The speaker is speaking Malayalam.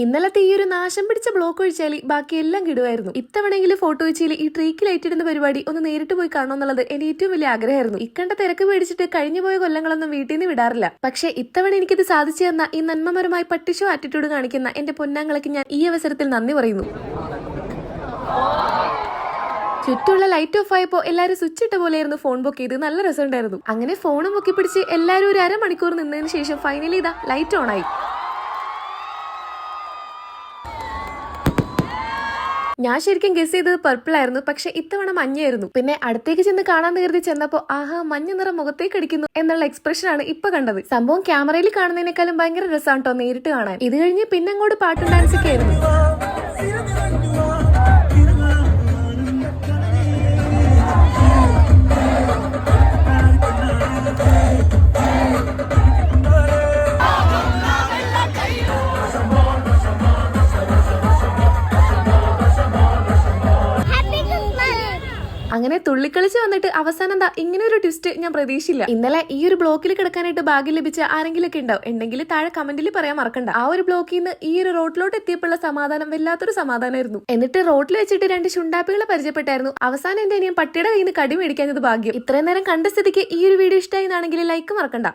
ഇന്നലത്തെ ഈ ഒരു നാശം പിടിച്ച ബ്ലോക്ക് ഒഴിച്ചാൽ ബാക്കി എല്ലാം കിടുവായിരുന്നു. ഇത്തവണെങ്കിലും ഫോട്ടോ വെച്ചാൽ ഈ ട്രീക്ക് ലൈറ്റ് ഇടുന്ന പരിപാടി ഒന്ന് നേരിട്ട് പോയി കാണണം എന്നുള്ളത് എന്റെ ഏറ്റവും വലിയ ആഗ്രഹമായിരുന്നു. ഇക്കണ്ട തിരക്ക് പേടിച്ചിട്ട് കഴിഞ്ഞു പോയ കൊല്ലങ്ങളൊന്നും വീട്ടിൽ നിന്ന് വിടാറില്ല. പക്ഷെ ഇത്തവണ എനിക്കിത് സാധിച്ചു തന്ന ഈ നന്മമരമായി പട്ടിഷോ ആറ്റിറ്റ്യൂഡ് കാണിക്കുന്ന എന്റെ പൊന്നാങ്ങളൊക്കെ ഞാൻ ഈ അവസരത്തിൽ നന്ദി പറയുന്നു. ചുറ്റുള്ള ലൈറ്റ് ഓഫ് ആയപ്പോ എല്ലാരും സ്വിച്ച് ഇട്ട പോലെയായിരുന്നു ഫോൺ ബുക്ക് ചെയ്ത്. നല്ല രസമുണ്ടായിരുന്നു. അങ്ങനെ ഫോണും പൊക്കി പിടിച്ച് എല്ലാരും ഒരു അരമണിക്കൂർ നിന്നതിന് ശേഷം ഫൈനലി ഇതാ ലൈറ്റ് ഓൺ ആയി. ഞാൻ ശരിക്കും ഗസ് ചെയ്തത് പർപ്പിൾ ആയിരുന്നു പക്ഷെ ഇത്തവണ മഞ്ഞയായിരുന്നു. പിന്നെ അടുത്തേക്ക് ചെന്ന് കാണാൻ കരുതി ചെന്നപ്പോ ആഹാ മഞ്ഞ നിറം മുഖത്തേക്ക് അടിക്കുന്നു എന്നുള്ള എക്സ്പ്രഷൻ ആണ് ഇപ്പൊ കണ്ടത്. സംഭവം ക്യാമറയിൽ കാണുന്നതിനേക്കാളും ഭയങ്കര രസമാണ് കേട്ടോ നേരിട്ട് കാണാൻ. ഇത് കഴിഞ്ഞ് പിന്നെ അങ്ങോട്ട് പാട്ടും ഡാൻസ് ഒക്കെ ആയിരുന്നു. അങ്ങനെ തുള്ളിക്കളിച്ച് വന്നിട്ട് അവസാനം എന്താ ഇങ്ങനെ ഒരു ട്വിസ്റ്റ് ഞാൻ പ്രതീക്ഷയില്ല ഇന്നലെ ഈ ഒരു ബ്ലോക്കിൽ കിടക്കാനായിട്ട് ഭാഗ്യം ലഭിച്ച ആരെങ്കിലും ഒക്കെ ഉണ്ടാവും ഉണ്ടെങ്കിൽ താഴെ കമന്റിൽ പറയാൻ മറക്കണ്ട. ആ ഒരു ബ്ലോക്കിൽ നിന്ന് ഈ ഒരു റോഡിലോട്ട് എത്തിയപ്പോഴുള്ള സമാധാനം വല്ലാത്തൊരു സമാധാനമായിരുന്നു. എന്നിട്ട് റോഡിൽ വെച്ചിട്ട് രണ്ട് ശുണ്ടാപ്പികളെ പരിചയപ്പെട്ടായിരുന്നു. അവസാനം എന്റെ അനിയൻ പട്ടിയുടെ കയ്യിൽ നിന്ന് കടി ഭാഗ്യം. ഇത്രയും നേരം കണ്ട സ്ഥിതിക്ക് ഈ ഒരു വീഡിയോ ഇഷ്ടമായി എന്നാണെങ്കിൽ ലൈക്ക് മറക്കണ്ട.